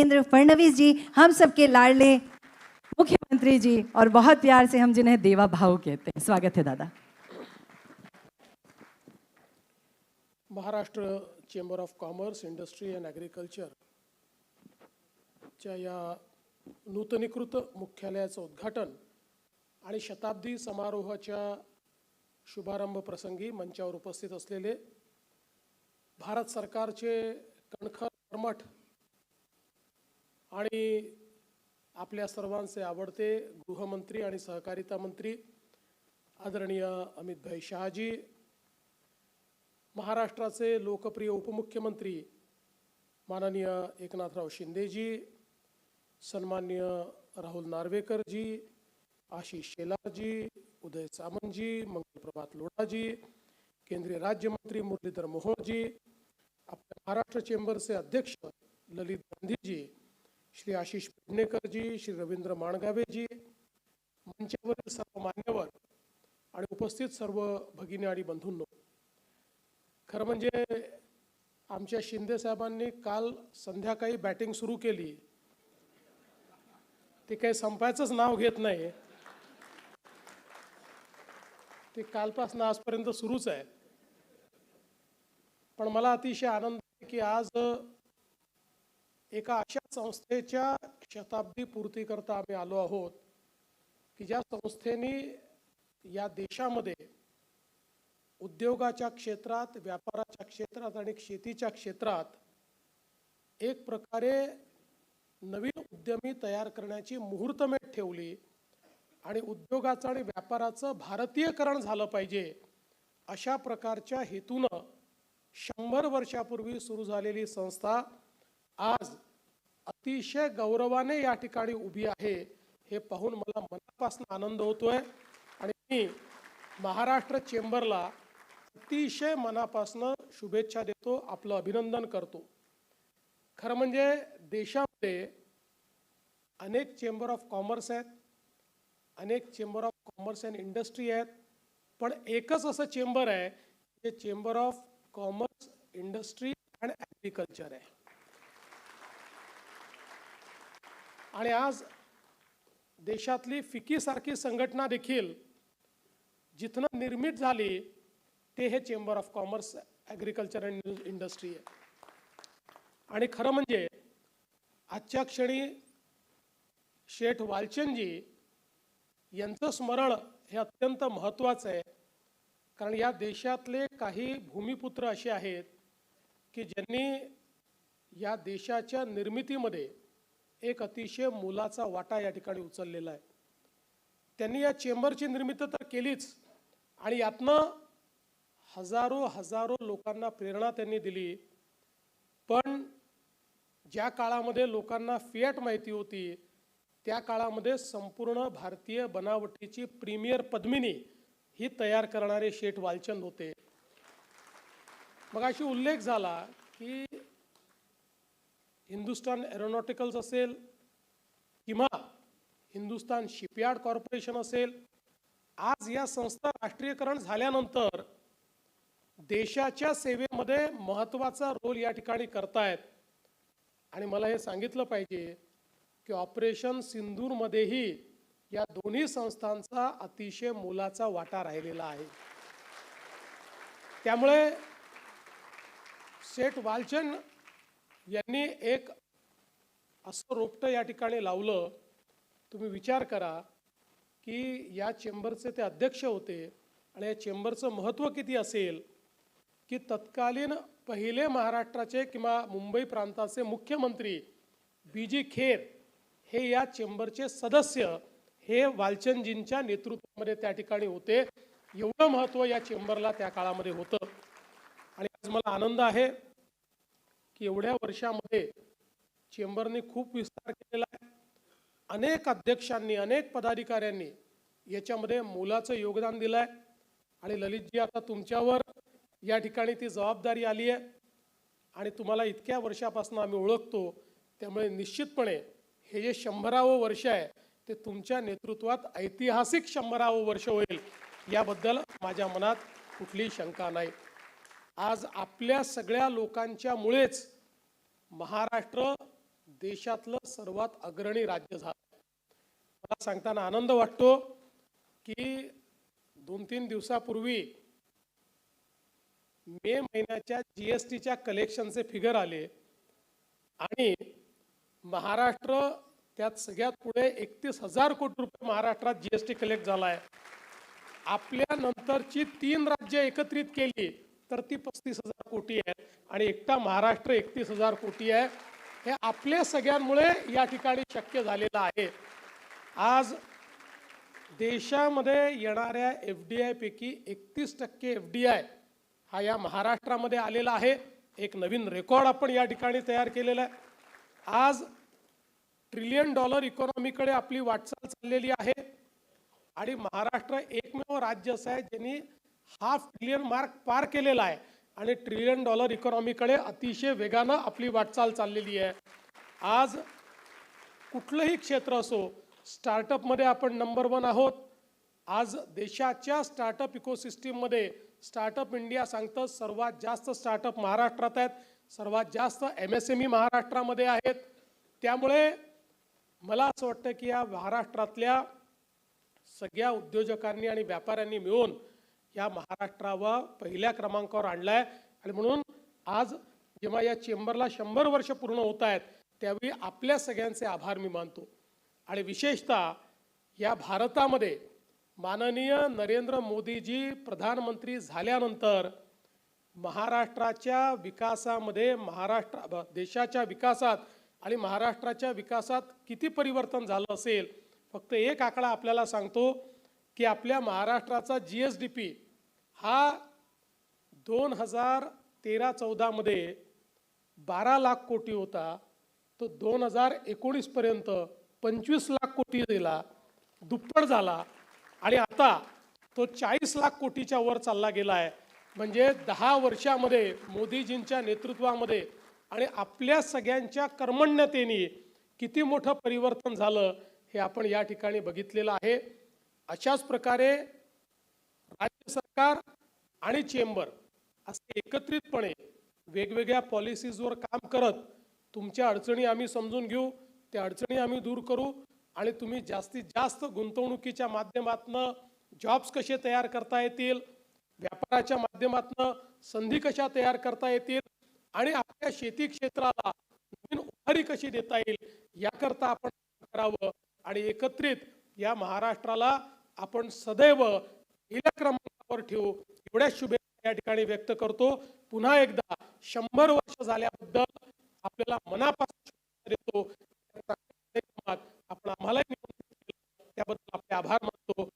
देवेंद्र फडणवीस जी हम सबके लाडले मुख्यमंत्री जी और बहुत प्यार से हम जिन्हें देवा भाव कहते हैं। स्वागत है दादा। Maharashtra chamber of commerce industry and agriculture च्या या नूतनीकृत मुख्यालयाचं उद्घाटन आणि शताब्दी समारोहाच्या शुभारंभ प्रसंगी मंचावर उपस्थित असलेले भारत सरकारचे कणखर कर्मठ आणि आपल्या सर्वांचे आवडते गृहमंत्री आणि सहकारिता मंत्री आदरणीय अमितभाई शहाजी महाराष्ट्राचे लोकप्रिय उपमुख्यमंत्री माननीय एकनाथराव शिंदेजी सन्मान्य राहुल नार्वेकरजी आशिष शेलारजी उदय सामंतजी मंगलप्रभात लोढाजी केंद्रीय राज्यमंत्री मुरलीधर मोहोळजी आपल्या महाराष्ट्र चेंबरचे अध्यक्ष ललित गांधीजी श्री आशिष पेडणेकरजी श्री रवींद्र माणगावेजी मंचावरील सर्व मान्यवर आणि उपस्थित सर्व भगिनी आणि बंधूंनो खरं म्हणजे आमच्या शिंदे साहेबांनी काल संध्याकाळी बॅटिंग सुरू केली. ते काही संपायचंच नाव घेत नाही. ते कालपासून आजपर्यंत सुरूच आहे. पण मला अतिशय आनंद आहे की आज एका अशा संस्थेच्या शताब्दी पूर्तीकरता आम्ही आलो आहोत की ज्या संस्थेने या देशामध्ये उद्योगाच्या क्षेत्रात व्यापाराच्या क्षेत्रात आणि शेतीच्या क्षेत्रात एक प्रकारे नवीन उद्यमी तयार करण्याची मुहूर्तमेट ठेवली आणि उद्योगाचं आणि व्यापाराचं भारतीयकरण झालं पाहिजे अशा प्रकारच्या हेतूनं शंभर वर्षापूर्वी सुरू झालेली संस्था आज अतिशय गौरवाने या ठिकाणी उभी आहे हे पाहून मला मनापासून आनंद होतोय. आणि मी महाराष्ट्र चेंबरला अतिशय मनापासनं शुभेच्छा देतो आपलं अभिनंदन करतो. खरं म्हणजे देशामध्ये अनेक चेंबर ऑफ कॉमर्स आहेत अनेक chamber of commerce and industry आहेत पण एकच असं चेंबर आहे जे chamber of commerce industry and agriculture आहे. आणि आज देशातली फिकीसारखी संघटना देखील जिथनं निर्मित झाली ते हे chamber of commerce agriculture and industry आहे. आणि खरं म्हणजे आजच्या क्षणी शेठ वालचंदजी यांचं स्मरण हे अत्यंत महत्त्वाचं आहे. कारण या देशातले काही भूमिपुत्र असे आहेत की ज्यांनी या देशाच्या निर्मितीमध्ये एक अतिशय मोलाचा वाटा या ठिकाणी उचललेला आहे. त्यांनी या चेंबरची निर्मिती तर केलीच आणि यातनं हजारो हजारो लोकांना प्रेरणा त्यांनी दिली. पण ज्या काळामध्ये लोकांना फियाट माहिती होती त्या काळामध्ये संपूर्ण भारतीय बनावटीची प्रीमियर पद्मिनी ही तयार करणारे शेठ वालचंद होते. मग अशी उल्लेख झाला की हिंदुस्तान एरोनॉटिकल्स असेल किंवा हिंदुस्तान शिपयार्ड कॉर्पोरेशन असेल आज या संस्था राष्ट्रीयकरण झाल्यानंतर देशाच्या सेवेमध्ये महत्त्वाचा रोल या ठिकाणी करतायत. आणि मला हे सांगितलं पाहिजे की ऑपरेशन सिंदूरमध्येही या दोन्ही संस्थांचा अतिशय मोलाचा वाटा राहिलेला आहे. त्यामुळे सेठ वालचंद यांनी एक असं रोपटं या ठिकाणी लावलं. तुम्ही विचार करा की या चेंबरचे ते अध्यक्ष होते आणि या चेंबरचं महत्त्व किती असेल की तत्कालीन पहिले महाराष्ट्राचे किंवा मुंबई प्रांताचे मुख्यमंत्री बी जी खेर हे या चेंबरचे सदस्य हे वालचंदजींच्या नेतृत्वामध्ये त्या ठिकाणी होते. एवढं महत्त्व या चेंबरला त्या काळामध्ये होतं. आणि आज मला आनंद आहे. की एवढ्या वर्षामध्ये चेंबरने खूप विस्तार केलेला आहे. अनेक अध्यक्षांनी अनेक पदाधिकाऱ्यांनी याच्यामध्ये मोलाचं योगदान दिलं आहे आणि ललितजी आता तुमच्यावर या ठिकाणी ती जबाबदारी आली आहे. आणि तुम्हाला इतक्या वर्षापासून आम्ही ओळखतो त्यामुळे निश्चितपणे हे जे शंभरावं वर्ष आहे ते तुमच्या नेतृत्वात ऐतिहासिक शंभरावं वर्ष होईल. याबद्दल माझ्या मनात कुठलीही शंका नाही. आज आपल्या सगळ्या लोकांच्यामुळेच महाराष्ट्र देशातलं सर्वात अग्रणी राज्य झालं. मला सांगताना आनंद वाटतो की दोन तीन दिवसापूर्वी मे महिन्याच्या जी एस टीच्या कलेक्शनचे फिगर आले आणि महाराष्ट्र त्यात सगळ्यात पुढे एकतीस हजार कोटी रुपये महाराष्ट्रात जी एस टी कलेक्ट झाला आहे आपल्या नंतरची तीन राज्य एकत्रित केली. तर ती पस्तीस हजार कोटी आहे आणि एकटा महाराष्ट्र एकतीस हजार कोटी आहे. हे आपल्या सगळ्यांमुळे या ठिकाणी शक्य झालेलं आहे. आज देशामध्ये येणाऱ्या एफ डी आयपैकी एकतीस टक्के एफ डी आय हा या महाराष्ट्रामध्ये आलेला आहे. एक नवीन रेकॉर्ड आपण या ठिकाणी तयार केलेला आहे. आज ट्रिलियन डॉलर इकॉनॉमीकडे आपली वाटचाल चाललेली आहे. आणि महाराष्ट्र एकमेव राज्य असं आहे ज्यांनी हाफ ट्रिलियन मार्क पार केलेला आहे. आणि ट्रिलियन डॉलर इकॉनॉमीकडे अतिशय वेगानं आपली वाटचाल चाललेली आहे. आज कुठलंही क्षेत्र असो स्टार्टअपमध्ये आपण नंबर वन आहोत. आज देशाच्या स्टार्टअप इकोसिस्टीममध्ये स्टार्टअप इंडिया सांगतं सर्वात जास्त स्टार्टअप महाराष्ट्रात आहेत सर्वात जास्त एम एस एम ई महाराष्ट्रामध्ये आहेत. त्यामुळे मला असं वाटतं की या महाराष्ट्रातल्या सगळ्या उद्योजकांनी आणि व्यापाऱ्यांनी मिळून या महाराष्ट्रावर पहिल्या क्रमांकावर आणलाय. आणि म्हणून आज जेव्हा या चेंबरला शंभर वर्ष पूर्ण होत आहेत त्यावेळी आपल्या सगळ्यांचे आभार मी मानतो. आणि विशेषतः या भारतामध्ये माननीय नरेंद्र मोदीजी प्रधानमंत्री झाल्यानंतर महाराष्ट्राच्या विकासामध्ये महाराष्ट्र देशाच्या विकासात आणि महाराष्ट्राच्या विकासात किती परिवर्तन झालं असेल फक्त एक आकडा आपल्याला सांगतो. की आपल्या महाराष्ट्राचा जी एस डी पी हा दोन हजार तेरा चौदामध्ये बारा लाख कोटी होता. तो दोन हजार एकोणीसपर्यंत पंचवीस लाख कोटी दिला दुप्पट झाला. आणि आता तो चाळीस लाख कोटीच्या वर चालला गेला आहे म्हणजे दहा वर्षामध्ये मोदीजींच्या नेतृत्वामध्ये आणि आपल्या सगळ्यांच्या कर्मण्यतेने किती मोठं परिवर्तन झालं हे आपण या ठिकाणी बघितलेलं आहे. अशाच प्रकारे राज्य सरकार आणि चेंबर असे एकत्रितपणे वेगवेगळ्या पॉलिसीजवर काम करत तुमच्या अडचणी आम्ही समजून घेऊ त्या अडचणी आम्ही दूर करू आणि तुम्ही जास्तीत जास्त गुंतवणुकीच्या माध्यमातनं जॉब्स कसे तयार करता येतील व्यापाराच्या माध्यमातनं संधी कशा तयार करता येतील आणि आपल्या शेती क्षेत्राला नवीन उभारी कशी देता येईल याकरता आपण करावं आणि एकत्रित या महाराष्ट्राला आपण सदैव पहिल्या क्रमांकावर ठेवू. एवढ्या शुभेच्छा या ठिकाणी व्यक्त करतो. पुन्हा एकदा शंभर वर्ष झाल्याबद्दल आपल्याला मनापासून देतो. आपण आम्हालाही निमंत्रित केलं. त्याबद्दल आपले आभार मानतो.